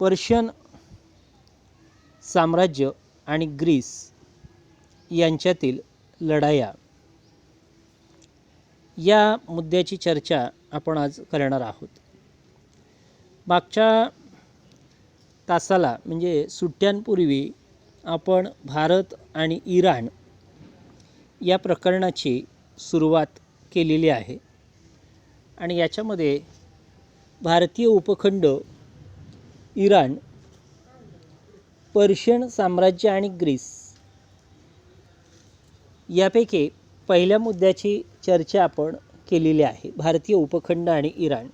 Persian साम्राज्य आणि Greece यांच्यातील लढाया. या मुद्द्याची चर्चा आपण आज करणार आहोत. मागच्या तासाला म्हणजे सुट्ट्यांपूर्वी आपण भारत आणि इराण या प्रकरणाची सुरुवात केलेली आहे. आणि याच्यामध्ये भारतीय उपखंड इराण पर्शियन साम्राज्य आणि ग्रीस. यापैकी पहिल्या मुद्द्याची चर्चा आपण केलेली आहे भारतीय उपखंड आणि इराण.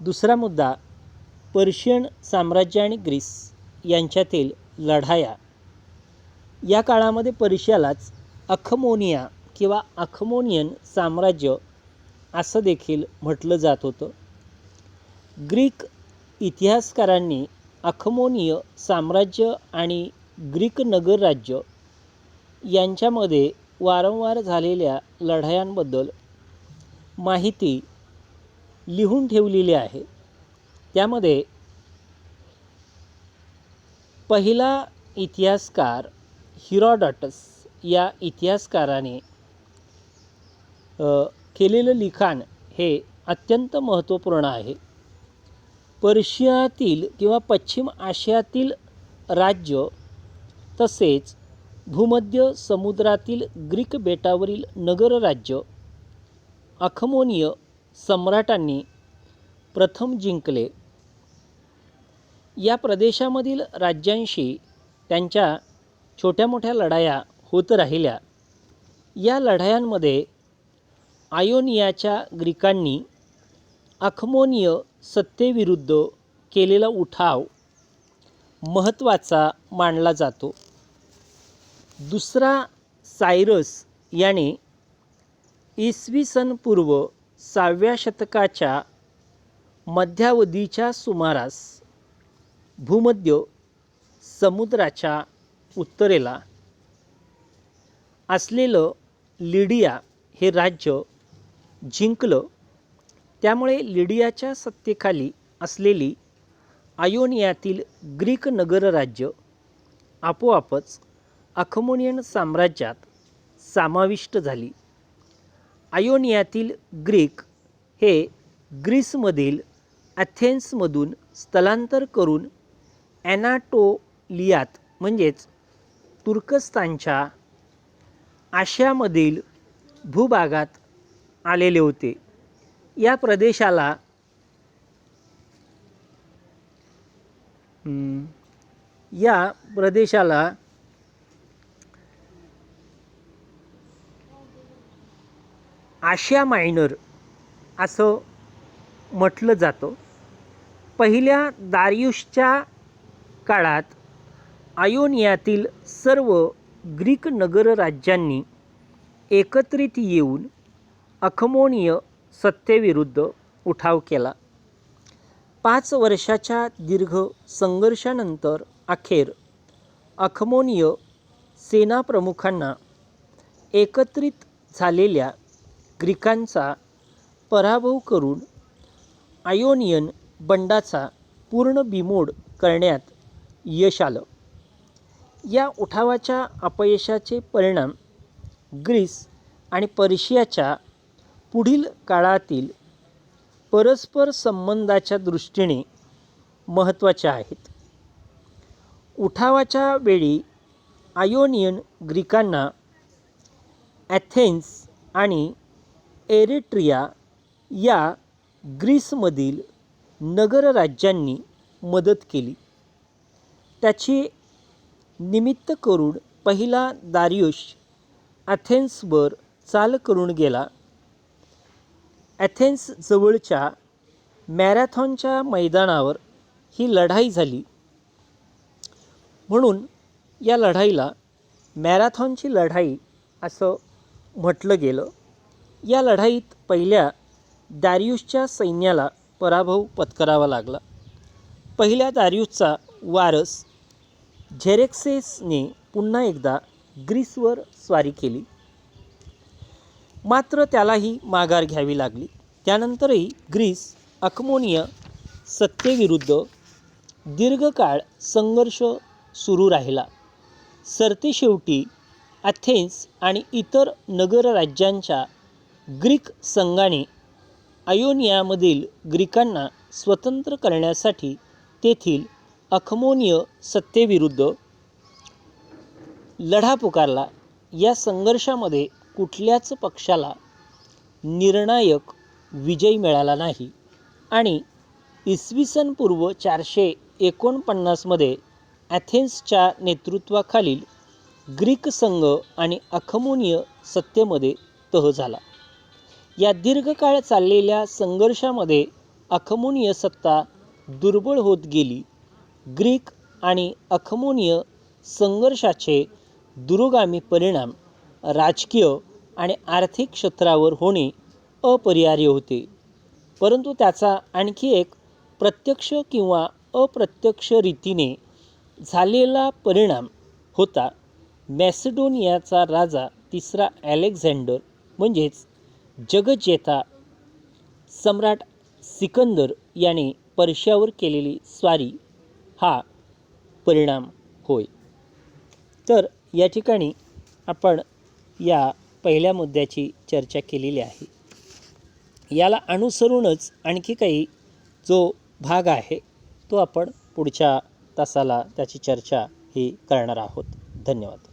दुसरा मुद्दा पर्शियन साम्राज्य आणि ग्रीस यांच्यातील लढाया. या काळामध्ये पर्शियालाच अखमोनिया किंवा अखमोनियन साम्राज्य असं देखील म्हटलं जात होतं. ग्रीक इतिहासकारांनी अखमोनीय साम्राज्य आणि ग्रीक नगर राज्य यांच्यामध्ये वारंवार झालेल्या लढायांबद्दल माहिती लिहून ठेवलेली आहे. त्यामध्ये पहिला इतिहासकार हिरॉडॉटस या इतिहासकाराने केलेलं लिखाण हे अत्यंत महत्त्वपूर्ण आहे. पर्शियातील किंवा पश्चिम आशियातील राज्य तसेच भूमध्य समुद्रातील ग्रीक बेटावरील नगरराज्य अखमोनीय सम्राटांनी प्रथम जिंकले. या प्रदेशामधील राज्यांशी त्यांच्या छोट्या मोठ्या लढाया होत राहिल्या. या लढायांमध्ये आयोनियाच्या ग्रीकांनी अखमोनीय सत्तेविरुद्ध केलेला उठाव महत्त्वाचा मानला जातो. दुसरा सायरस याने इसवी सन पूर्व सहाव्या शतकाच्या मध्यावधीच्या सुमारास भूमध्य समुद्राच्या उत्तरेला असलेलं लिडिया हे राज्य जिंकलं. त्यामुळे लिडियाच्या सत्तेखाली असलेली आयोनियातील ग्रीक नगरराज्य आपोआपच अखमोनियन साम्राज्यात समाविष्ट झाली. आयोनियातील ग्रीक हे ग्रीसमधील ॲथेन्समधून स्थलांतर करून ॲनाटोलियात म्हणजेच तुर्कस्तानच्या आशियामधील भूभागात आलेले होते. या प्रदेशाला या प्रदेशाला आशिया मायनर असं म्हटलं जातं. पहिल्या दारियुषच्या काळात आयोनियातील सर्व ग्रीक नगरराज्यांनी एकत्रित येऊन अखमोनिय सत्तेविरुद्ध उठाव केला. पाच वर्षाच्या दीर्घ संघर्षानंतर अखेर अखमोनीय सेनाप्रमुखांना एकत्रित झालेल्या ग्रीकांचा पराभव करून आयोनियन बंडाचा पूर्ण बिमोड करण्यात यश आलं. या उठावाच्या अपयशाचे परिणाम ग्रीस आणि पर्शियाच्या पुढील काळातील परस्पर संबंधाच्या दृष्टीने महत्त्वाच्या आहेत. उठावाच्या वेळी आयोनियन ग्रीकांना ॲथेन्स आणि एरिट्रिया या ग्रीसमधील नगरराज्यांनी मदत केली. त्याची निमित्त करून पहिला दारियुश अथेन्सवर चाल करून गेला. ॲथेन्स जवळच्या मॅरॅथॉनच्या मैदानावर ही लढाई झाली. म्हणून या लढाईला मॅरॅथॉनची लढाई असं म्हटलं गेलं. या लढाईत पहिल्या दारियुसच्या सैन्याला पराभव पत्करावा लागला. पहिल्या दारियुसचा वारस झेरेक्सेसने पुन्हा एकदा ग्रीसवर स्वारी केली. मात्र त्यालाही माघार घ्यावी लागली. त्यानंतरही ग्रीस अकमोनिया सत्तेविरुद्ध दीर्घकाळ संघर्ष सुरू राहिला. सरतेशेवटी अथेन्स आणि इतर नगरराज्यांच्या ग्रीक संघाने आयोनियामधील ग्रीकांना स्वतंत्र करण्यासाठी तेथील अखमोनिय सत्तेविरुद्ध लढा पुकारला. या संघर्षामध्ये कुठल्याच पक्षाला निर्णायक विजय मिळाला नाही. आणि इसवी सन पूर्व चारशे एकोणपन्नासमध्ये ॲथेन्सच्या नेतृत्वाखालील ग्रीक संघ आणि अखमोनीय सत्तेमध्ये तह झाला. या दीर्घकाळ चाललेल्या संघर्षामध्ये अखमोनीय सत्ता दुर्बळ होत गेली. ग्रीक आणि अखमोनीय संघर्षाचे दुरोगामी परिणाम राजकीय आणि आर्थिक क्षेत्रावर होणे अपरिहार्य होते. परंतु त्याचा आणखी एक प्रत्यक्ष किंवा अप्रत्यक्ष रीतीने झालेला परिणाम होता. मॅसेडोनियाचा राजा तिसरा ॲलेक्झांडर म्हणजेच जगजेता सम्राट सिकंदर याने पर्शियावर केलेली स्वारी हा परिणाम होय. तर या ठिकाणी आपण या पहिल्या मुद्द्याची चर्चा केलेली आहे. याला अनुसरूनच आणखी काही जो भाग आहे तो आपण पुढच्या तासाला त्याची चर्चा ही करणार आहोत. धन्यवाद.